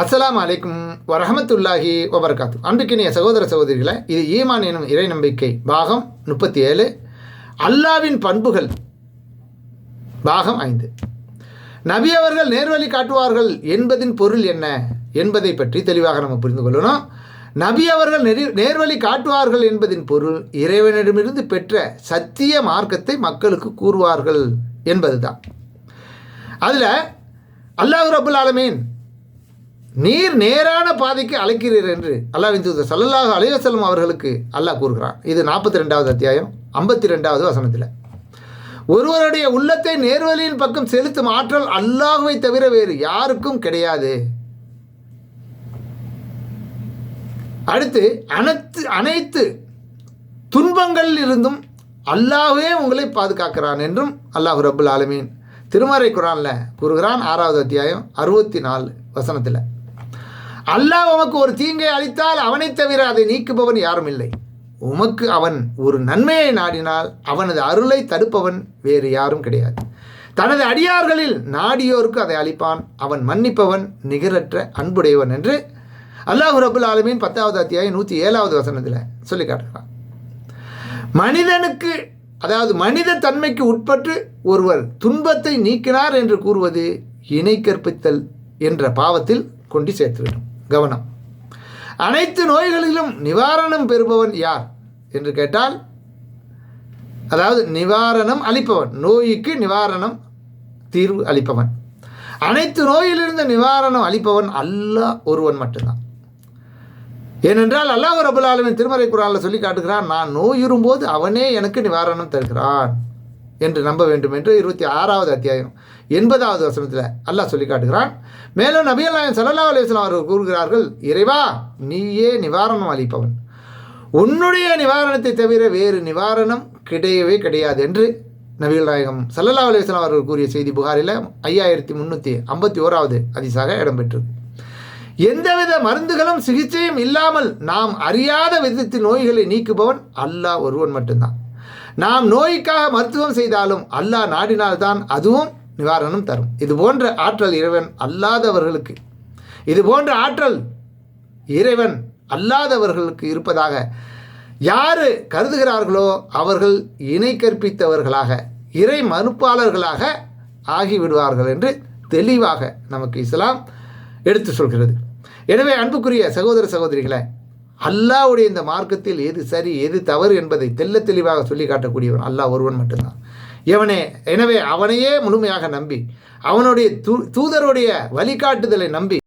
அஸ்லாம் அலைக்கும் வரஹமத்துல்லாஹி வபரகாத்து. அன்புக்கினிய சகோதர சகோதரிகளை இது ஈமான் எனும் இறை நம்பிக்கை. பாகம் முப்பத்தி ஏழு அல்லாவின் பண்புகள். பாகம் ஐந்து. நபி அவர்கள் நேர்வழி காட்டுவார்கள் என்பதின் பொருள் என்ன என்பதை பற்றி தெளிவாக நம்ம புரிந்து கொள்ளணும். நபி அவர்கள் நெறி நேர்வழி காட்டுவார்கள் என்பதின் பொருள் இறைவனிடமிருந்து பெற்ற சத்திய மார்க்கத்தை மக்களுக்கு கூறுவார்கள் என்பதுதான். அதில் அல்லாஹ் ரபுல் ஆலமீன் நீர் நேரான பாதைக்கு அழைக்கிறீர் என்று அல்லாஹ்வின் தூதர் சல்லல்லாஹ் அலைஹி அவர்களுக்கு அல்லாஹ் கூறுகிறான். இது நாற்பத்தி ரெண்டாவது அத்தியாயம் ஐம்பத்தி ரெண்டாவது வசனத்தில். ஒருவருடைய உள்ளத்தை நேர்வழியின் பக்கம் செலுத்தும் ஆற்றல் அல்லாஹுவை தவிர வேறு யாருக்கும் கிடையாது. அடுத்து அனைத்து அனைத்து துன்பங்களில் இருந்தும் அல்லாஹ்வே உங்களை பாதுகாக்கிறான் என்றும் அல்லாஹ் ரபுல் ஆலமீன் திருமறை குரானில் கூறுகிறான். ஆறாவது அத்தியாயம் அறுபத்தி நாலு வசனத்தில். அல்லாஹ் உமக்கு ஒரு தீங்கை அளித்தால் அவனைத் தவிர அதை நீக்குபவன் யாரும் இல்லை. உமக்கு அவன் ஒரு நன்மையை நாடினால் அவனது அருளை தடுப்பவன் வேறு யாரும் கிடையாது. தனது அடியார்களில் நாடியோருக்கு அதை அளிப்பான். அவன் மன்னிப்பவன் நிகரற்ற அன்புடையவன் என்று அல்லாஹ் ரபுல் ஆலமீன் பத்தாவது அத்தியாயம் நூற்றி ஏழாவது வசனத்தில் சொல்லி காட்டுறான் மனிதனுக்கு அதாவது மனித தன்மைக்கு உட்பட்டு ஒருவர் துன்பத்தை நீக்கினார் என்று கூறுவது இணை கற்பித்தல் என்ற பாவத்தில் கொண்டு சேர்த்துவிடும் கவனம். அனைத்து நோய்களிலும் நிவாரணம் பெறுபவன் யார்? என்று கேட்டால் அதாவது நிவாரணம் அளிப்பவன் நோய்க்கு நிவாரணம் தீர்வு அளிப்பவன். அனைத்து நோயிலிருந்து நிவாரணம் அளிப்பவன் அல்லாஹ் ஒருவன் மட்டும்தான். ஏனென்றால் அல்லாஹ் ரபுல் ஆலமின் திருமறை குரானில் சொல்லி காட்டுகிறான் நான் நோயுறும்போது அவனே எனக்கு நிவாரணம் தருகிறான். என்று நம்ப வேண்டும் என்று இருபத்தி ஆறாவது அத்தியாயம் எண்பதாவது வசனத்தில் அல்லாஹ் சொல்லி காட்டுகிறான். மேலும் நபிகள் நாயன் சல்லா அலுவலாம் அவர்கள் கூறுகிறார்கள் இறைவா நீயே நிவாரணம் அளிப்பவன். உன்னுடைய நிவாரணத்தை தவிர வேறு நிவாரணம் கிடையவே கிடையாது என்று நபிகள் நாயகம் சல்லல்லா அலுவலாம் அவர்கள் கூறிய செய்தி புகாரில் ஐயாயிரத்தி முந்நூற்றி ஐம்பத்தி ஓராவது அதிசாக இடம்பெற்றது எந்தவித மருந்துகளும் சிகிச்சையும் இல்லாமல் நாம் அறியாத விதத்தில் நோய்களை நீக்குபவன் அல்லாஹ் ஒருவன் மட்டும்தான். நாம் நோய்க்காக மருத்துவம் செய்தாலும் அல்லாஹ் நாடினால்தான் அதுவும் நிவாரணம் தரும். இது போன்ற ஆற்றல் இறைவன் அல்லாதவர்களுக்கு இது போன்ற ஆற்றல் இறைவன் அல்லாதவர்களுக்கு இருப்பதாக யார் கருதுகிறார்களோ அவர்கள் இணை கற்பித்தவர்களாக இறை மறுப்பாளர்களாக ஆகிவிடுவார்கள் என்று தெளிவாக நமக்கு இஸ்லாம் எடுத்து சொல்கிறது. எனவே அன்புக்குரிய சகோதர சகோதரிகளை அல்லாவுடைய இந்த மார்க்கத்தில் எது சரி எது தவறு என்பதை தெல்ல தெளிவாக சொல்லி காட்டக்கூடியவன் அல்லாஹ் ஒருவன் மட்டும்தான். இவனே எனவே அவனையே முழுமையாக நம்பி அவனுடைய தூ தூதருடைய வழிகாட்டுதலை நம்பி